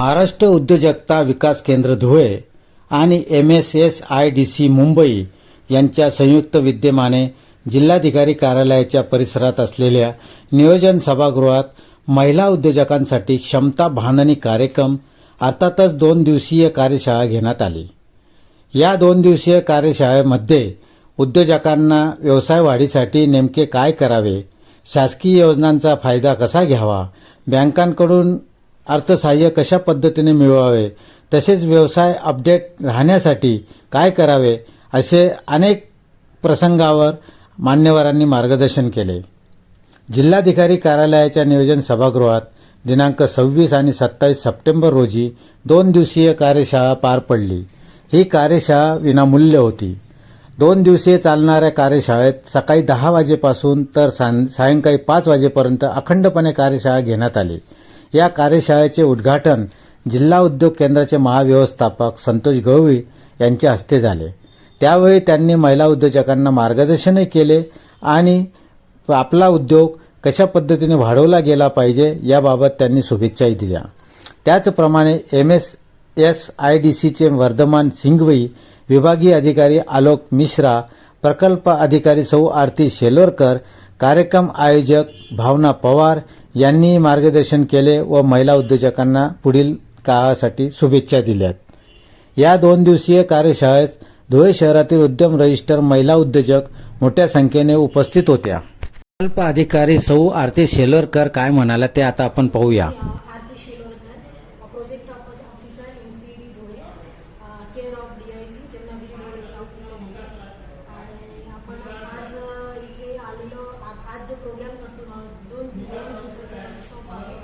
महाराष्ट्र उद्योजकता विकास केंद्र धुळे आणि M S S I D C Mumbai यांच्या संयुक्त विद्यमाने जिल्हाधिकारी कार्यालयाच्या परिसरात असलेल्या नियोजन सभागृहात महिला उद्योजकांसाठी क्षमता बांधणी कार्यक्रम अर्थातच दोन दिवसीय कार्यशाळा घेण्यात आली. या दोन दिवसीय कार्यशाळेमध्ये उद्योजकांना व्यवसाय वाढीसाठी नेमके काय करावे शासकीय योजनांचा फायदा कसा घ्यावा बँकांकडून अर्थसहाय्य कशा पद्धतीने मिळवावे? तसेच व्यवसाय अपडेट राहण्यासाठी काय करावे? असे अनेक प्रसंगावर मान्यवरांनी मार्गदर्शन केले. जिल्हाधिकारी कार्यालयाच्या नियोजन सभागृहात दिनांक सव्वीस आणि सत्तावीस सप्टेंबर रोजी दोन दिवसीय कार्यशाळा पार पडली. ही कार्यशाळा विनामूल्य होती. दोन दिवसीय चालणाऱ्या कार्यशाळेत सकाळी दहा वाजेपासून तर सायंकाळी पाच वाजेपर्यंत अखंडपणे कार्यशाळा घेण्यात आली. या कार्यशाळेचे उद्घाटन जिल्हा उद्योग केंद्राचे महाव्यवस्थापक संतोष गवळी यांच्या हस्ते झाले. त्यावेळी त्यांनी महिला उद्योजकांना मार्गदर्शनही केले आणि आपला उद्योग कशा पद्धतीने वाढवला गेला पाहिजे याबाबत त्यांनी शुभेच्छाही दिल्या. त्याचप्रमाणे M S S I D सीचे वर्धमान सिंघवी विभागीय अधिकारी आलोक मिश्रा प्रकल्प अधिकारी सौ आरती शेलोरकर कार्यक्रम आयोजक भावना पवार यांनी मार्गदर्शन केले व महिला उद्योजकांना पुढील काळासाठी शुभेच्छा दिल्यात. या दोन दिवसीय कार्यशाळेत धुळे शहरातील उद्यम रजिस्टर महिला उद्योजक मोठ्या संख्येने उपस्थित होत्या. प्रकल्प अधिकारी सौ आरती शेलोरकर काय म्हणाल्या ते आता आपण पाहूया Aarti Shelorkar project office officer M C D Dhule care of D I C Jamnagiri road येथे ऑफिस आहे माझं. आणि आपण आज अ, इथे आलेलो आ- आज जो प्रोग्राम करतो ना, दोन दोन दिवसाचा वर्कशॉप आहे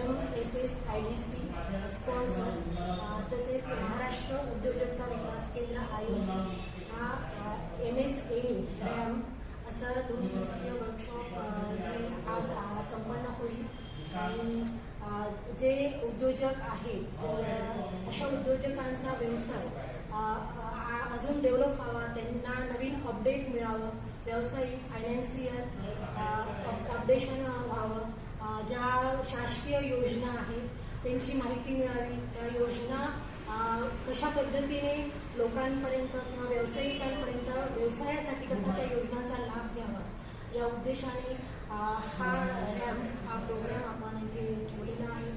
M S S I D C sponsor uh, तसेच महाराष्ट्र उद्योजकता विकास केंद्र आयोजित हा एम एस एम रॅम असा दोन दिवसीय वर्कशॉप जे आज संपन्न होईल. आणि uh, जे उद्योजक आहेत uh, अशा उद्योजकांचा व्यवसाय अजून डेव्हलप व्हावा त्यांना नवीन अपडेट मिळावं व्यावसायिक फायनान्शियल अपडेशन व्हावं ज्या शासकीय योजना आहेत त्यांची माहिती मिळावी त्या योजना कशा पद्धतीने लोकांपर्यंत किंवा व्यावसायिकांपर्यंत व्यवसायासाठी कसा त्या योजनांचा लाभ घ्यावा? या उद्देशाने हा रॅम हा प्रोग्राम आपण इथे ठेवलेला आहे.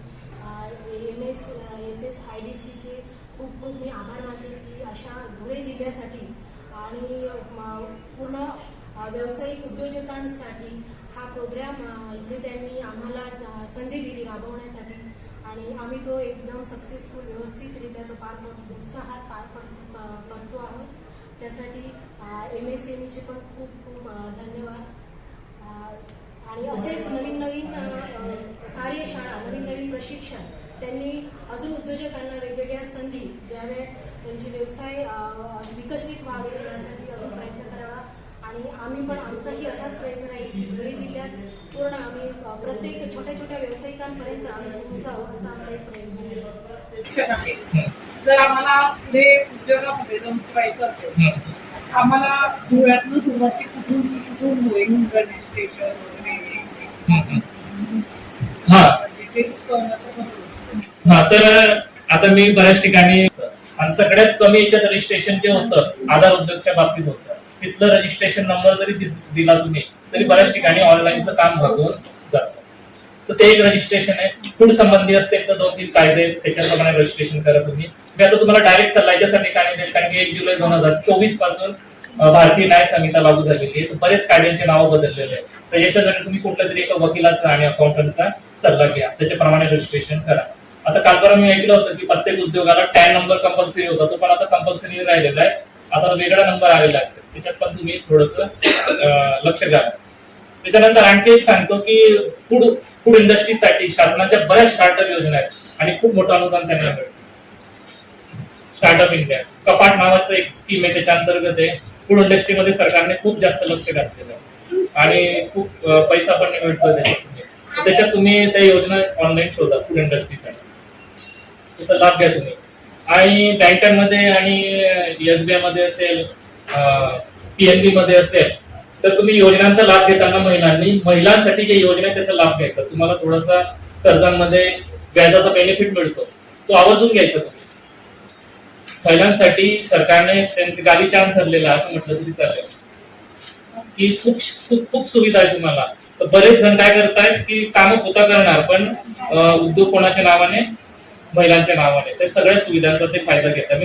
M S S S I D सीचे खूप खूप मी आभार मानते की अशा धुळे जिल्ह्यासाठी आणि पूर्ण व्यावसायिक उद्योजकांसाठी हा प्रोग्राम इथे त्यांनी आम्हाला संधी दिली राबवण्यासाठी. आणि आम्ही तो एकदम सक्सेसफुल व्यवस्थितरित्या तो पार पडतो उत्साहात पार पड करतो आहोत. त्यासाठी एम एस एम ईचे पण खूप खूप धन्यवाद. आणि असेच नवीन नवीन कार्यशाळा नवीन नवीन प्रशिक्षण त्यांनी अजून उद्योजकांना वेगवेगळ्या संधी द्याव्यात. त्यांचे व्यवसाय विकसित व्हावे यासाठी अजून प्रयत्न करावा. आणि आम्ही पण आमचाही असाच प्रयत्न राहील की धुळे जिल्ह्यात पूर्ण आम्ही प्रत्येक छोट्या छोट्या व्यावसायिकांपर्यंत आम्ही पोहोचावं असा आमचा एक प्रयत्न जर आम्हाला पुढे उद्योगामध्ये जाऊन करायचं असेल आम्हाला धुळ्यातनं सुरुवाती कुठून कुठून होईल रजिस्ट्रेशन वगैरे? हा तर. हा आता मी बऱ्याच ठिकाणी आणि सगळ्यात कमी याच्यात रजिस्ट्रेशन जे होतं आधार उद्योगच्या बाबतीत होतं. तिथलं रजिस्ट्रेशन नंबर जरी दिला तुम्ही तरी बऱ्याच ठिकाणी ऑनलाईनचं काम भागवून जातं. तर ते एक रजिस्ट्रेशन आहे. फूड संबंधी असते तर दोन तीन कायदे आहेत, त्याच्याप्रमाणे रजिस्ट्रेशन करा तुम्ही. मी आता तुम्हाला डायरेक्ट सल्लाच्या ठिकाणी देईल. कारण की एक जुलै दोन हजार चोवीसपासून भारतीय न्याय संहिता लागू झालेली आहे. बरेच कायद्यांचे नावं बदललेले आहेत. तर याच्यासाठी तुम्ही कुठल्या तरी एका वकिलाचा आणि अकाउंटंटचा सल्ला घ्या. त्याच्याप्रमाणे रजिस्ट्रेशन करा. आता काल मी ऐकलं होतं की प्रत्येक उद्योगाला टॅन नंबर कंपल्सरी होता. तो पण आता कंपल्सरी राहिलेला आहे. आता वेगळा नंबर आलेला आहे. त्याच्यात पण तुम्ही थोडस लक्ष द्या. त्याच्यानंतर आणखी एक सांगतो की फूड फूड इंडस्ट्रीसाठी शासनाच्या बऱ्याच स्टार्टअप योजना आहेत आणि खूप मोठं अनुदान त्यांना मिळतं. स्टार्टअप इंडिया कपाट नावाचं एक स्कीम आहे त्याच्या अंतर्गत आहे. फूड इंडस्ट्रीमध्ये सरकारने खूप जास्त लक्ष घातलेलं आहे. आणि खूप पैसा पण मिळतो त्याच्यात त्याच्यात तुम्ही त्या योजना ऑनलाईन शोधा फूड इंडस्ट्रीसाठी त्याचा लाभ घ्या तुम्ही. आणि बँकांमध्ये आणि एसबीआयमध्ये असेल पीएनबी मध्ये असेल तर तुम्ही योजनांचा लाभ घेताना महिलांनी महिलांसाठी जे योजना त्याचा लाभ घ्यायचा. तुम्हाला थोडासा कर्जांमध्ये व्याजाचा बेनिफिट मिळतो. तो आवर्जून घ्यायचा तुम्ही. महिलांसाठी सरकारने त्यांचे गावी चांद ठरलेला असं म्हटलं तरी चालेल. की खूप खूप सुविधा आहे तुम्हाला. तर बरेच जण काय करतायत की काम स्वतः करणार पण उद्योग कोणाच्या नावाने महिलांच्या नावाने. ते सगळ्या सुविधांचा ते फायदा घेतात.